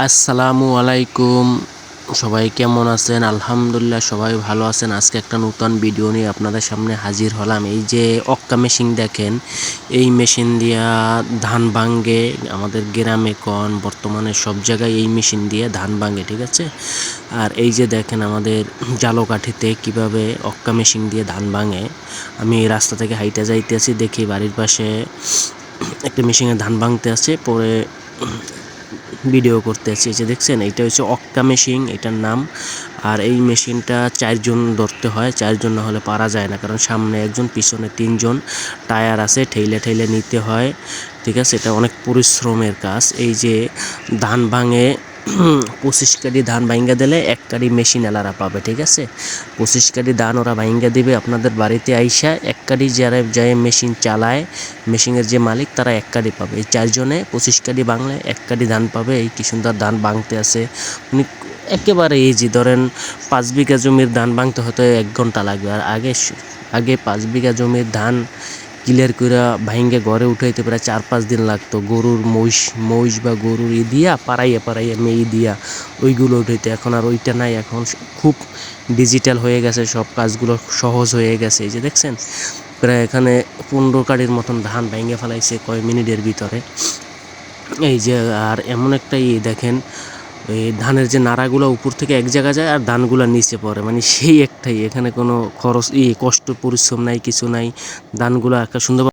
আসসালামু আলাইকুম। সবাই কেমন আছেন? আলহামদুলিল্লাহ সবাই ভালো আছেন। আজকে একটা নতুন ভিডিও নিয়ে আপনাদের সামনে হাজির হলাম। এই যে অক্কা মেশিন দেখেন, এই মেশিন দিয়া ধান ভাঙ্গে আমাদের গ্রামে কন বর্তমানে সব জায়গায় এই মেশিন দিয়ে ধান ভাঙ্গে ঠিক আছে? আর এই যে দেখেন আমাদের জালোকাঠিতে কীভাবে অক্কা মেশিন দিয়ে ধান ভাঙে। আমি রাস্তা থেকে হাইটা যাইতেছি, দেখি বাড়ির পাশে একটা মেশিনে ধান ভাঙতে আছে, পরে ভিডিও করতে এই যে দেখছেন এটা হচ্ছে অক্কা মেশিন, এটার নাম। আর এই মেশিনটা চারজন ধরতে হয়, চারজন না হলে পারা যায় না। কারণ সামনে একজন, পিছনে তিনজন, টায়ার আছে ঠেলে ঠেলে নিতে হয়। ঠিক আছে, এটা অনেক পরিশ্রমের কাজ। এই যে ধান ভাঙে পঁচিশ কাঠি ধান ভাঙ্গা দিলে এক কাঠি মেশিন এলারা পাবে, ঠিক আছে? পঁচিশ কাঠি ধান ওরা ভাইঙ্গা দিবে, আপনাদের বাড়িতে আইসা এক কাঠি যারা যায় মেশিন চালায় মেশিনের যে মালিক, তারা এক কাঠি পাবে। এই চারজনে পঁচিশ কাঠি বাংলায় এক কাঠি ধান পাবে। এই কি সুন্দর ধান ভাঙতে আছে। উনি একেবারে ইজি ধরেন পাঁচ বিঘা জমির ধান ভাঙতে হয়তো এক ঘণ্টা লাগবে। আর আগে আগে পাঁচ বিঘা জমির ধান ক্লিয়ার করে ভাঙ্গে ঘরে উঠাইতে প্রায় চার পাঁচ দিন লাগতো। গরুর মহিষ মহিষ বা গরুর ই দিয়া, পাড়াইয়া পাড়াইয়া মেয়ে দিয়া, ওইগুলো উঠাইতে। এখন আর ওইটা নাই, এখন খুব ডিজিটাল হয়ে গেছে, সব কাজগুলো সহজ হয়ে গেছে। এই যে দেখছেন, প্রায় এখানে পনেরো কাঠির মতন ধান ভেঙে ফেলাইছে কয় মিনিটের ভিতরে। এই যে আর এমন একটা ই দেখেন এই ধানের যে নাড়াগুলো উপর থেকে এক জায়গা যায় আর ধানগুলো নিচে পড়ে। মানে সেই একটাই, এখানে কোনো খরচ, ই, কষ্ট, পরিশ্রম নাই, কিছু নাই। ধানগুলো একটা সুন্দর